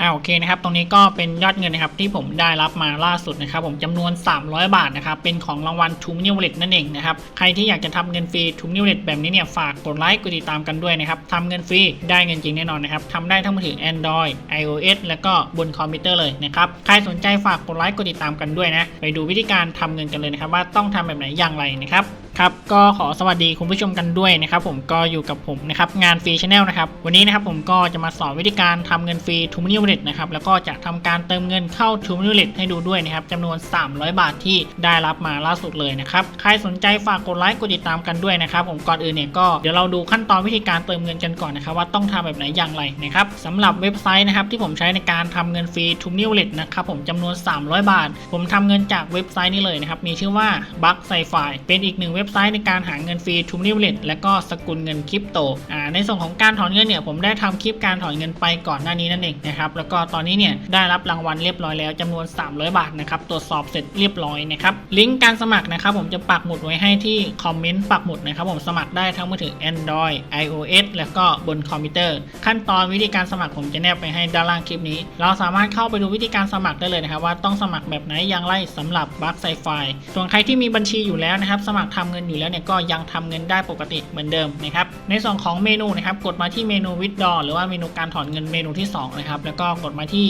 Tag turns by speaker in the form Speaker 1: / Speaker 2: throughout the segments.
Speaker 1: อ่าโอเคนะครับตรงนี้ก็เป็นยอดเงินนะครับที่ผมได้รับมาล่าสุดนะครับผมจำนวน 300 บาทนะครับเป็นของรางวัลทูมนิวเลตนั่นเองนะครับใครที่อยากจะทำเงินฟรีทูมนิวเลตแบบนี้เนี่ยฝากกดไลค์กดติดตามกันด้วยนะครับทำเงินฟรีได้เงินจริงแน่นอนนะครับทำได้ทั้งมือถือ Android iOS แล้วก็บนคอมพิวเตอร์เลยนะครับใครสนใจฝากกดไลค์กดติดตามกันด้วยนะไปดูวิธีการทำเงินกันเลยนะครับว่าต้องทำแบบไหนอย่างไรนะครับ ครับก็ขอสวัสดีคุณผู้ชมกันด้วยนะครับผมก็อยู่กับผมนะครับงานฟรีชาแนลนะครับวันนี้นะครับผมก็จะมาสอนวิธีการทำเงินฟรีทูมินิวเลตนะครับแล้วก็จะทำการเติมเงินเข้าทูมินิวเลตให้ดูด้วยนะครับจำนวน 300 บาทที่ได้รับมาล่าสุดเลยนะครับใครสนใจฝากกดไลค์กดติดตามกันด้วยนะครับผมก่อนอื่นเนี่ยก็เดี๋ยวเราดูขั้นตอนวิธีการเติมเงินกันก่อนนะครับว่าต้องทำแบบไหนอย่างไรนะครับสำหรับเว็บไซต์นะครับที่ผมใช้ในการทำเงินฟรีทูมินิวเลตนะครับผมจำนวน 300 บาท ผมทำเงินจากเว็บไซต์นี้เลยนะครับมีชื่อว่าบัคไซไฟเป็นอีกหนึ่งเว็บไซต์ในการหาเงินฟรีทูมินิวเลตและก็สกุลเงินคริปโตอ่าในส่วนของการถอนเงินเนี่ยผมได้ทำคลิปการถอนเงินไปก่อนหน้านี้นั่นเองนะครับแล้วก็ตอนนี้เนี่ยได้รับรางวัลเรียบร้อยแล้วจำนวน 300 บาทนะครับตรวจสอบเสร็จเรียบร้อยนะครับลิงก์การสมัครนะครับผมจะปักหมุดไว้ให้ที่คอมเมนต์ปักหมุดนะครับผมสมัครได้ทั้งมือถือ Android iOS แล้วก็บนคอมพิวเตอร์ ขั้นตอนวิธีการสมัครผมจะแนบไปให้ด้านล่างคลิปนี้ เราสามารถเข้าไปดูวิธีการสมัครได้เลยนะครับว่าต้องสมัครแบบไหนอย่างไรสำหรับบัคไซไฟส่วนใครที่มีบัญชีอยู่แล้วนะครับสมัครทำเงินอยู่แล้วเนี่ยก็ยังทำเงินได้ปกติเหมือนเดิมนะครับในส่วนของเมนูนะครับกดมาที่เมนูวิดดอหรือว่าเมนูการถอนเงินเมนูที่2นะครับแล้วก็กดมาที่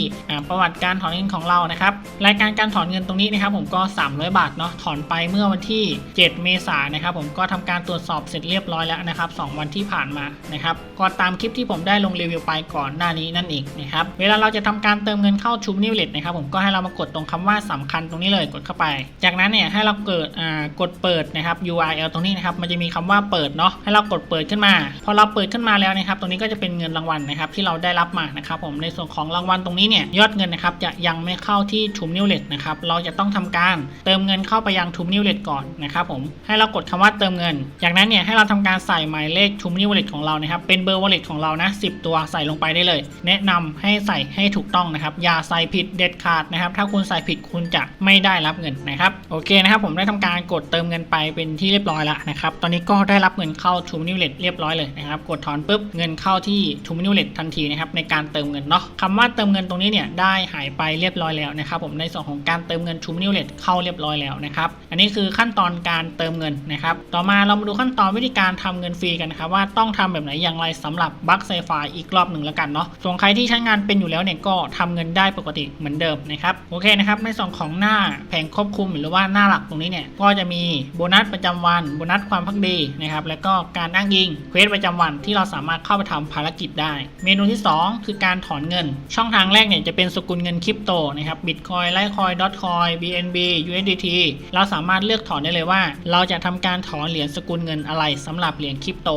Speaker 1: ประวัติการถอนเงินของเรานะครับรายการการถอนเงินตรงนี้นะครับผมก็ 300 บาทเนาะถอนไปเมื่อวันที่ 7 เมษายนนะครับผมก็ทำการตรวจสอบเสร็จเรียบร้อยแล้วนะครับ2วันที่ผ่านมานะครับก็ตามคลิปที่ผมได้ลงรีวิวไปก่อนหน้านี้นั่นเองนะครับเวลาเราจะทำการเติมเงินเข้าชูนิวเลตนะครับผมก็ให้เรามากดตรงคำว่าสำคัญตรงนี้เลยกดเข้าไป จากนั้นเนี่ยให้เราเกิดกดเปิดนะครับ URL ตรงนี้นะครับมันจะมีคำว่าเปิดเนาะให้เรากดเปิดขึ้นมา พอเราเปิดขึ้นมาแล้วนะครับตรงนี้ก็จะเป็นเงินรางวัลนะครับที่เราได้รับมานะครับผมในส่วนของรางวัลตรงนี้เนี่ยยอดเงินนะครับจะยังไม่เข้าที่ทูนิวเลตนะครับเราจะต้องทำการเติมเงินเข้าไปยังทูนิวเลตก่อนนะครับผมให้เรากดคำว่าเติมเงิน จากนั้นเนี่ยให้เราทำการใส่หมายเลขทูนิวเลตของเรานะครับเป็นเบอร์วอลเล็ตของเรานะ10 ตัวใส่ลงไปได้เลย แนะนำให้ใส่ให้ถูกต้องนะครับอย่าใส่ผิดเด็ดขาดนะครับถ้าคุณใส่ผิดคุณจะไม่ได้รับเงินนะครับโอเคนะครับผมได้ทำการกดเติมเงินไปเป็นที่เรียบร้อยแล้วนะครับ ตอนนี้ก็ได้รับเงินเข้าทูมินิเลตเรียบร้อยเลยนะครับ กดถอนปุ๊บเงินเข้าที่ทูมินิเลตทันทีนะครับในการเติมเงินเนาะคำว่าเติมเงินตรงนี้เนี่ยได้หายไปเรียบร้อยแล้วนะครับผมในส่วนของการเติมเงินทูมินิเลตเข้าเรียบร้อยแล้วนะครับอันนี้คือขั้นตอนการเติมเงินนะครับต่อมาเรามาดูขั้นตอนวิธีการทำเงินฟรีกันนะครับว่าต้องทำแบบไหนอย่างไรสำหรับบัคไซไฟอีกรอบหนึ่งแล้วกันเนาะส่วนใครที่ใช้งานเป็นอยู่แล้วเนี่ยก็ทำเงินได้ปกติเหมือนเดิมนะครับโอเคนะครับในส่วนของหน้าแผงควบคุมหรือว่าหน้าหลักตรงนี้เนี่ยก็จะมีโบนัสประจำวันโบนัสความพักดีนะครับแล้วก็การอ้างอิงเควสประจำวันที่เราสามารถเข้าไปทำภารกิจได้ เมนูที่ 2 คือการถอนเงิน ช่องทางแรกเนี่ยจะเป็นสกุลเงินคริปโตนะครับบิตคอยไลท์คอยดอทคอย BNB USDT เราสามารถเลือกถอนได้เลยว่า เราจะทำการถอนเหรียญสกุลเงินอะไรสำหรับเหรียญคริปโต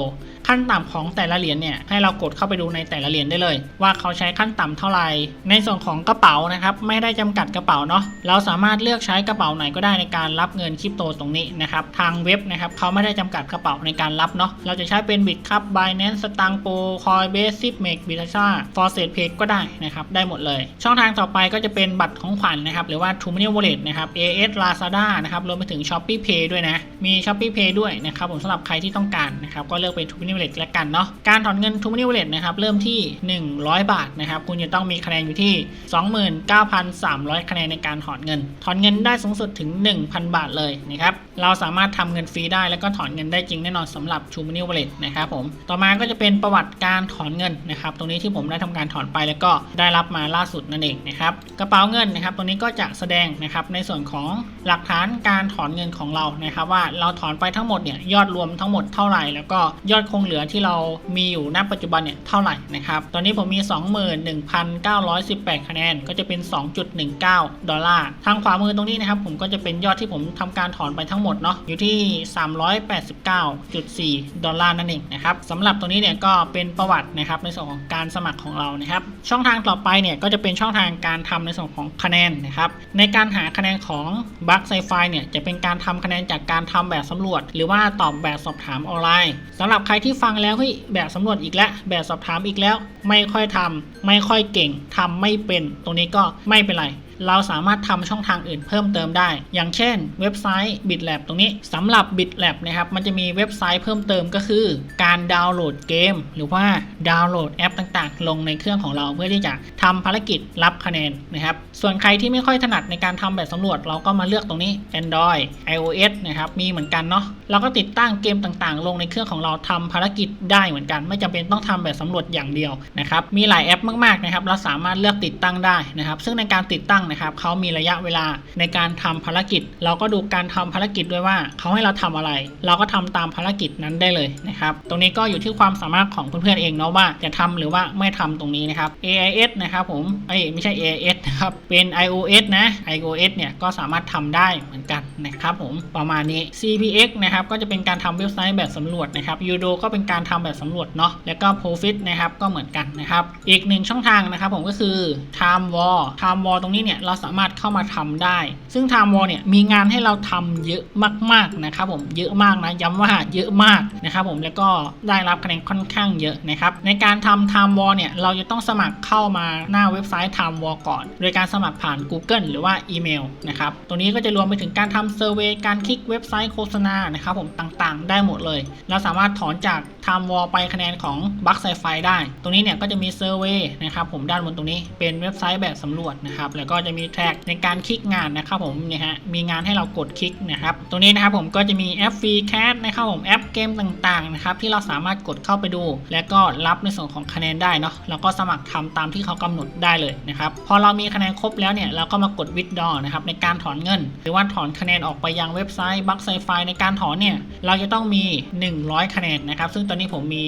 Speaker 1: ขั้นต่ำของแต่ละเหรียญเนี่ยให้เรากดเข้าไปดูในแต่ละเหรียญได้เลย ว่าเขาใช้ขั้นต่ำเท่าไหร่ในส่วนของกระเป๋านะครับไม่ได้จำกัดกระเป๋าเนาะเราสามารถเลือกใช้กระเป๋าไหนก็ได้ในการรับเงินคริปโตตรงนี้นะครับทางเว็บนะครับเขาไม่ได้จำกัดกระเป๋าในการรับเนาะเราจะใช้เป็นบิตครับ Binance สตังโปคอยเบสซิปเมกบิทชาฟอร์เซตเพกก็ได้นะครับได้หมดเลย ช่องทางต่อไปก็จะเป็นบัตรของขวัญนะครับหรือว่า t r u m o n e y Wallet นะครับ AS Lazada นะครับรวมไปถึง Shopee Pay ด้วยนะมี Shopee Pay ด้วยนะครับผมสำหรับใครที่ต้องการนะครับก็เลือกเป็น t r u m o n e y Wallet แล้วกันเนาะการถอนเงิน t r u m o n e y Wallet นะครับเริ่มที่ 100 บาทนะครับคุณจะต้องมีคะแนนอยู่ที่ 29,300 คะแนนในการถอนเงิน ถอนเงินได้สูงสุดถึง 1,000 บาทเลยนะครับเราสามารถทำเงินฟรีได้แล้วก็ถอนเงินได้จริงแน่นอนสำหรับ t r u m o n e y Wallet นะครับผมต่อมาก็จะเป็นประวัติการถอนเงินนะครับตรงนี้ที่ผมได้ทำการถอนไปแล้วก็ได้รับมาล่าสุดนั่นเองนะครับกระเป๋าเงินนะครับตรงนี้ก็จะแสดงนะครับในส่วนของหลักฐานการถอนเงินของเรานะครับ ว่าเราถอนไปทั้งหมดเนี่ยยอดรวมทั้งหมดเท่าไหร่ แล้วก็ยอดคงเหลือที่เรามีอยู่ณปัจจุบันเนี่ยเท่าไหร่นะครับตอนนี้ผมมี 21,918 คะแนนก็จะเป็น 2.19 ดอลลาร์ทางขวามือตรงนี้นะครับผมก็จะเป็นยอดที่ผมทำการถอนไปทั้งหมดเนาะอยู่ที่389.4 ดอลลาร์นั่นเองนะครับสำหรับตรงนี้เนี่ยก็เป็นประวัตินะครับในส่วนของการสมัครของเรานะครับช่องทางต่อไปเนี่ยก็จะเป็นช่องทางการทำในส่วนของคะแนนนะครับในการหาคะแนนของบัคไซไฟเนี่ยจะเป็นการทำคะแนนจากการทำแบบสำรวจ หรือว่าตอบแบบสอบถามออนไลน์สำหรับใครที่ฟังแล้วเฮ้ยแบบสำรวจอีกแล้วแบบสอบถามอีกแล้ว ไม่ค่อยทำไม่ค่อยเก่งทำไม่เป็น ตรงนี้ก็ไม่เป็นไร เราสามารถทำช่องทางอื่นเพิ่มเติมได้ อย่างเช่น เว็บไซต์ BitLab ตรงนี้สำหรับ BitLab นะครับมันจะมีเว็บไซต์เพิ่มเติมก็คือ การดาวน์โหลดเกม หรือว่าดาวน์โหลดแอปต่างๆ ลงในเครื่องของเราเพื่อที่จะทำภารกิจรับคะแนนนะครับส่วนใครที่ไม่ค่อยถนัดในการทำแบบสำรวจเราก็มาเลือกตรงนี้ Android iOS นะครับมีเหมือนกันเนาะเราก็ติดตั้งเกมต่างๆ ลงในเครื่องของเราทำภารกิจได้เหมือนกัน ไม่จำเป็นต้องทำแบบสำรวจอย่างเดียวนะครับมีหลายแอปมากๆนะครับเราสามารถเลือกติดตั้งได้นะครับซึ่งในการติดตั้งนะครับเขามีระยะเวลาในการทำภารกิจ เราก็ดูการทำภารกิจด้วยว่าเขาให้เราทำอะไร เราก็ทำตามภารกิจนั้นได้เลยนะครับตรงนี้ก็อยู่ที่ความสามารถของเพื่อนๆเองเนาะว่าจะทำหรือว่าไม่ทำตรงนี้นะครับ AIS นะครับผมเอ้ยไม่ใช่ AIS นะครับเป็น iOS นะ iOS เนี่ยก็สามารถทำได้เหมือนกันนะครับผมประมาณนี้ CPX นะครับก็จะเป็นการทำเว็บไซต์แบบสำรวจนะครับ Udo ก็เป็นการทำแบบสำรวจเนาะแล้วก็ Profit นะครับก็เหมือนกันนะครับอีกหนึ่งช่องทางนะครับผมก็คือ Time War Time War ตรงนี้เนี่ยเราสามารถเข้ามาทำได้ ซึ่ง Time War เนี่ยมีงานให้เราทำเยอะมากๆนะครับผมเยอะมากนะย้ำว่าเยอะมากนะครับผมแล้วก็ได้รับคะแนนค่อนข้างเยอะนะครับในการทำ Time War เนี่ยเราจะต้องสมัครเข้ามาหน้าเว็บไซต์ Time War ก่อน โดยการสมัครผ่าน Google หรือว่าอีเมลนะครับตรงนี้ก็จะรวมไปถึงการทำเซอร์เวยการคลิกเว็บไซต์โฆษณานะครับผมต่างๆ ได้หมดเลย เราสามารถถอนจาก Time War ไปคะแนนของ b u g s i f i ได้ ตรงนี้เนี่ยก็จะมีเซอร์เวยนะครับผมด้านบนตรงนี้เป็นเว็บไซต์แบบสำรวจนะครับแล้วก็จะมีแท็กในการคลิกงานนะครับผมเนี่ยฮะมีงานให้เรากดคลิกนะครับตรงนี้นะครับผมก็จะมีแอปฟรีแคสนะครับผมแอปเกมต่างๆนะครับที่เราสามารถกดเข้าไปดู แล้วก็รับในส่วนของคะแนนได้เนาะแล้วก็สมัครทำตามที่เขากำหนดได้เลยนะครับพอเรามีคะแนนครบแล้วเนี่ยเราก็มากดวิดดอนะครับในการถอนเงิน หรือว่าถอนคะแนนออกไปยังเว็บไซต์บัคไซไฟในการถอนเนี่ยเราจะต้องมี 100 คะแนนนะครับซึ่งตอนนี้ผมมี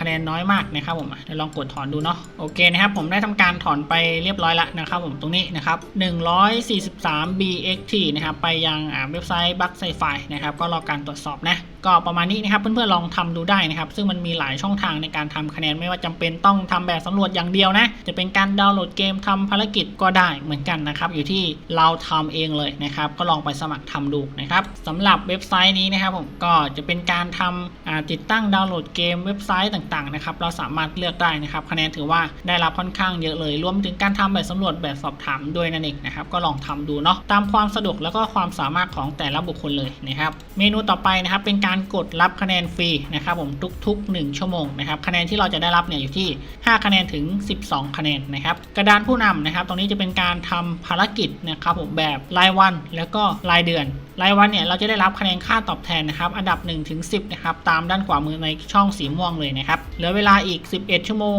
Speaker 1: คะแนนน้อยมากนะครับผมอะเดี๋ยวลองกดถอนดูเนาะโอเคนะครับผมได้ทำการถอนไปเรียบร้อยแล้วนะครับผมตรงนี้นะครับ143 BXT นะครับ ไปยังเว็บไซต์บัคไซไฟนะครับ ก็รอการตรวจสอบนะก็ประมาณนี้นะครับเพื่อนๆลองทำดูได้นะครับ ซึ่งมันมีหลายช่องทางในการทำคะแนนไม่ว่าจำเป็นต้องทำแบบสำรวจอย่างเดียวนะ จะเป็นการดาวน์โหลดเกมทำภารกิจก็ได้เหมือนกันนะครับ อยู่ที่เราทำเองเลยนะครับ ก็ลองไปสมัครทำดูนะครับสำหรับเว็บไซต์นี้นะครับผมก็จะเป็นการทำอ่าติดตั้งดาวน์โหลดเกมเว็บไซต์ต่างๆนะครับเราสามารถเลือกได้นะครับ คะแนนถือว่าได้รับค่อนข้างเยอะเลย รวมถึงการทำแบบสำรวจแบบสอบถามด้วยนั่นเองนะครับก็ลองทำดูเนาะตามความสะดวกแล้วก็ความสามารถของแต่ละบุคคลเลยนะครับ เมนูต่อไปนะครับเป็นการการกดรับคะแนนฟรีนะครับผมทุก ๆ 1 ชั่วโมงนะครับคะแนนที่เราจะได้รับเนี่ยอยู่ที่ 5 คะแนนถึง 12 คะแนนนะครับกระดานผู้นำนะครับตรงนี้จะเป็นการทำภารกิจนะครับผมแบบรายวันแล้วก็รายเดือน รายวันเนี่ยเราจะได้รับคะแนนค่าตอบแทนนะครับอันดับ1ถึง10นะครับตามด้านขวามือในช่องสีม่วงเลยนะครับเหลือเวลาอีก 11 ชั่วโมง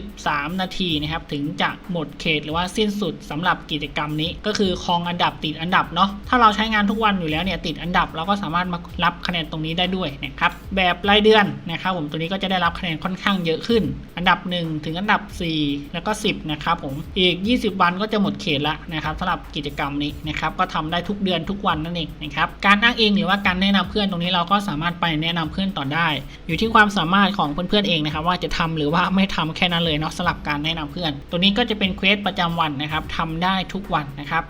Speaker 1: 53 นาทีนะครับถึงจะหมดเขตหรือว่าสิ้นสุดสำหรับกิจกรรมนี้ ก็คือครองอันดับติดอันดับเนาะถ้าเราใช้งานทุกวันอยู่แล้วเนี่ยติดอันดับเราก็สามารถมารับคะแนนตรงนี้ได้ด้วยนะครับแบบรายเดือนนะครับผมตัวนี้ก็จะได้รับคะแนนค่อนข้างเยอะขึ้น อันดับ 1 ถึงอันดับ 4 แล้วก็ 10นะครับผมอีก 20 วันก็จะหมดเขตละนะครับสำหรับกิจกรรมนี้นะครับก็ทำได้ทุกเดือนทุกวันนั่นเองนะครับการอ้างอิงหรือว่าการแนะนำเพื่อนตรงนี้เราก็สามารถไปแนะนำเพื่อนต่อได้ อยู่ที่ความสามารถของเพื่อนๆเองนะครับ ว่าจะทำหรือว่าไม่ทำแค่นั้นเลยเนาะสำหรับการแนะนำเพื่อน ตัวนี้ก็จะเป็นเควสประจำวันนะครับทำได้ทุกวันนะครับ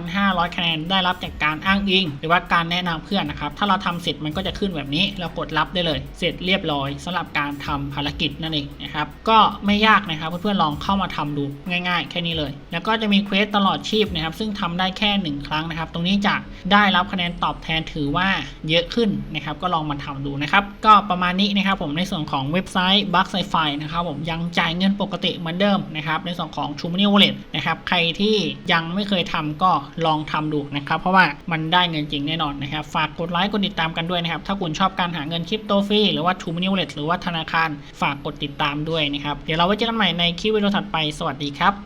Speaker 1: 2,500 คะแนนได้รับจากการอ้างอิง หรือว่าการแนะนำเพื่อนนะครับ ถ้าเราทำเสร็จมันก็จะขึ้นแบบนี้ เรากดรับได้เลย เสร็จเรียบร้อยสำหรับการทำภารกิจนั่นเองนะครับ ก็ไม่ยากนะครับเพื่อนๆลองเข้ามาทำดูง่าย ๆ แค่นี้เลย แล้วก็จะมีเควสตลอดชีพนะครับ ซึ่งทำได้แค่ 1 ครั้งนะครับ ตรงนี้จะได้รับคะแนนตอบแทนถือว่าเยอะขึ้นนะครับ ก็ลองมาทำดูนะครับ ก็ประมาณนี้นะครับผมในส่วนของเว็บไซต์ b u g s i f i นะครับผมยังจ่ายเงินปกติเหมือนเดิมนะครับในส่วนของ t r u e Money w a l l e นะครับใครที่ยังไม่เคยทำก็ลองทำดูนะครับ เพราะว่ามันได้เงินจริงแน่นอนนะครับ ฝากกดไลค์กดติดตามกันด้วยนะครับ ถ้าคุณชอบการหาเงินคริปโตฟรีหรือว่า t r u e Money w a l l e หรือว่าธนาคารฝากกดติดตามด้วยนะครับ เดี๋ยวเราไว้เจอกันใหม่ในคลิปวิดีโอถัดไปสวัสดีครับ